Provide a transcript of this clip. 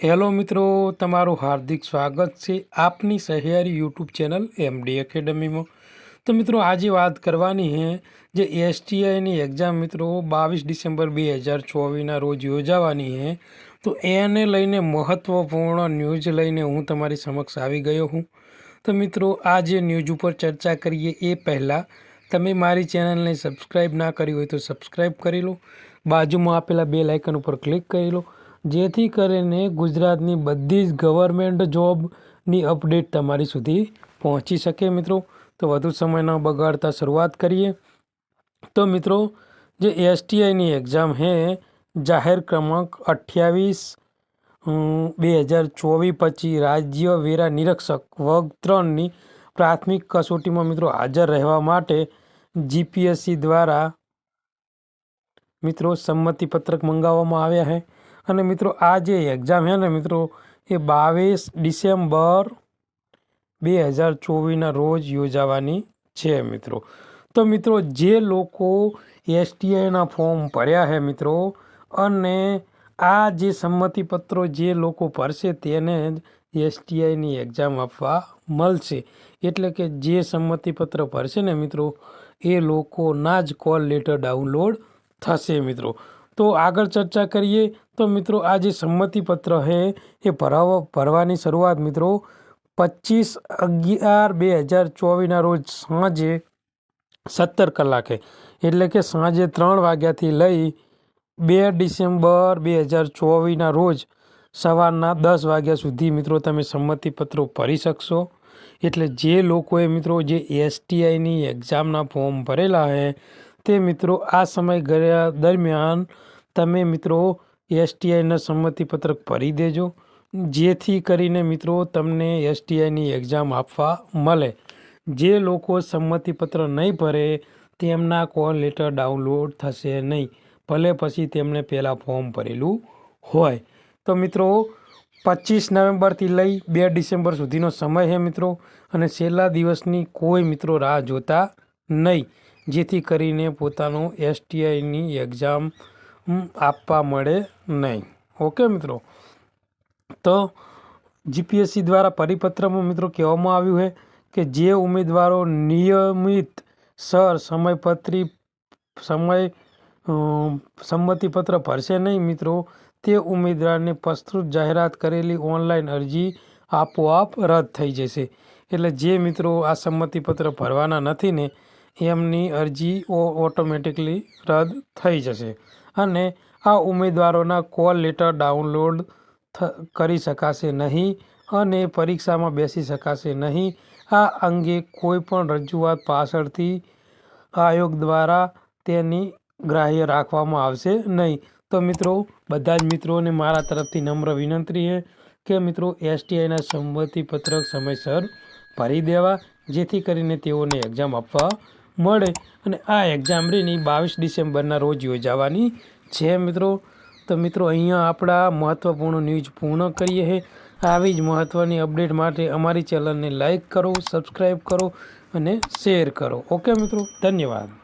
Hello મિત્રો, તમારું હાર્દિક સ્વાગત છે આપની સહિયારી યુટ્યુબ ચેનલ એમડી એકેડમીમાં તો મિત્રો, આજે વાત કરવાની છે જે એસટીઆઈની એક્ઝામ મિત્રો બાવીસ ડિસેમ્બર બે હજાર ચોવીસના રોજ યોજાવાની છે. તો એને લઈને મહત્ત્વપૂર્ણ ન્યૂઝ લઈને હું તમારી સમક્ષ આવી ગયો હું તો મિત્રો, આ જે ન્યૂઝ ઉપર ચર્ચા કરીએ એ પહેલાં તમે મારી ચેનલને સબસ્ક્રાઈબ ના કરી હોય તો સબસ્ક્રાઈબ કરી લો. બાજુમાં આપેલા બે લાઇકન ઉપર ક્લિક કરી લો. જેથી કરીને ગુજરાતની બધી જ ગવર્મેન્ટ જોબની અપડેટ તમારી સુધી પહોંચી શકે મિત્રો. તો વધુ સમય ન બગાડતા શરૂઆત કરીએ. તો મિત્રો, જે એસટીઆઈની એક્ઝામ છે જાહેર ક્રમાંક અઠ્યાવીસ બે હજાર ચોવીસ પછી રાજ્ય વેરા નિરીક્ષક વર્ગ ત્રણની પ્રાથમિક કસોટીમાં મિત્રો હાજર રહેવા માટે જીપીએસસી દ્વારા મિત્રો સંમતિપત્રક મંગાવવામાં આવ્યા છે અને મિત્રો, આ જે એક્ઝામ છે ને મિત્રો, એ બાવીસ ડિસેમ્બર બે હજાર ચોવીસના રોજ યોજાવાની છે મિત્રો. તો મિત્રો, જે લોકો એસટીઆઈના ફોર્મ ભર્યા છે મિત્રો, અને આ જે સંમતિપત્રો જે લોકો ભરશે તેને જ એસટીઆઈની એક્ઝામ આપવા મળશે. એટલે કે જે સંમતિપત્ર ભરશે ને મિત્રો, એ લોકોના જ કોલ લેટર ડાઉનલોડ થશે મિત્રો. તો આગળ ચર્ચા કરીએ. તો મિત્રો, આ જે સંમતિપત્ર છે, એ ભરાવા, ભરવાની શરૂઆત મિત્રો પચીસ અગિયાર બે હજાર ચોવીસના રોજ સાંજે સત્તર કલાકે, એટલે કે સાંજે ત્રણ વાગ્યાથી લઈ બે ડિસેમ્બર બે હજાર ચોવીસના રોજ સવારના દસ વાગ્યા સુધી મિત્રો તમે સંમતિપત્રો ભરી શકશો. એટલે જે લોકોએ મિત્રો જે એસટીઆઈની એક્ઝામના ફોર્મ ભરેલા છે તે મિત્રો, આ સમય દરમિયાન તમે મિત્રો એસટીઆઈના સંમતિપત્રક ભરી દેજો, જેથી કરીને મિત્રો તમને એસટીઆઈની એક્ઝામ આપવા મળે. જે લોકો સંમતિપત્ર નહીં ભરે, તેમના કોલ લેટર ડાઉનલોડ થશે નહીં. ભલે પછી તેમણે પહેલાં ફોર્મ ભરેલું હોય. તો મિત્રો, પચીસ નવેમ્બરથી લઈ બે ડિસેમ્બર સુધીનો સમય છે મિત્રો, અને છેલ્લા દિવસની કોઈ મિત્રો રાહ જોતા નહીં. જેથી કરીને પોતાનું એસટીઆઈની એક્ઝામ આપવા મળે નહીં. ઓકે મિત્રો? તો જીપીએસસી દ્વારા પરિપત્રમાં, મિત્રો, કહેવામાં આવ્યું છે કે જે ઉમેદવારો નિયમિત સર સમયપત્રી, સમય સંમતિપત્ર ભરશે નહીં, મિત્રો, તે ઉમેદવારને પ્રસ્તુત જાહેરાત કરેલી ઓનલાઈન અરજી આપોઆપ રદ થઈ જશે. એટલે જે મિત્રો આ સંમતિપત્ર ભરવાના નથી ને એમની અરજી ઓટોમેટિકલી રદ થઈ જશે અને આ ઉમેદવારોના કોલ લેટર ડાઉનલોડ કરી શકાશે નહીં અને પરીક્ષામાં બેસી શકાશે નહીં. આ અંગે કોઈ પણ રજૂઆત પાછળથી આયોગ દ્વારા તેની ગ્રાહ્ય રાખવામાં આવશે નહીં. તો મિત્રો, બધા જ મિત્રોને મારા તરફથી નમ્ર વિનંતી છે કે મિત્રો, એસટીઆઈના સંમતિપત્રક સમયસર ભરી દેવા, જેથી કરીને તેઓને એક્ઝામ આપવા મળે અને આ એક્ઝામ રેની બાવીસ ડિસેમ્બરના રોજ યોજાવાની છે મિત્રો. તો મિત્રો, અહીંયા આપણા મહત્ત્વપૂર્ણ ન્યૂઝ પૂર્ણ કરીએ છે આવી જ મહત્ત્વની અપડેટ માટે અમારી ચેનલને લાઇક કરો સબસ્ક્રાઈબ કરો અને શેર કરો. ઓકે મિત્રો, ધન્યવાદ.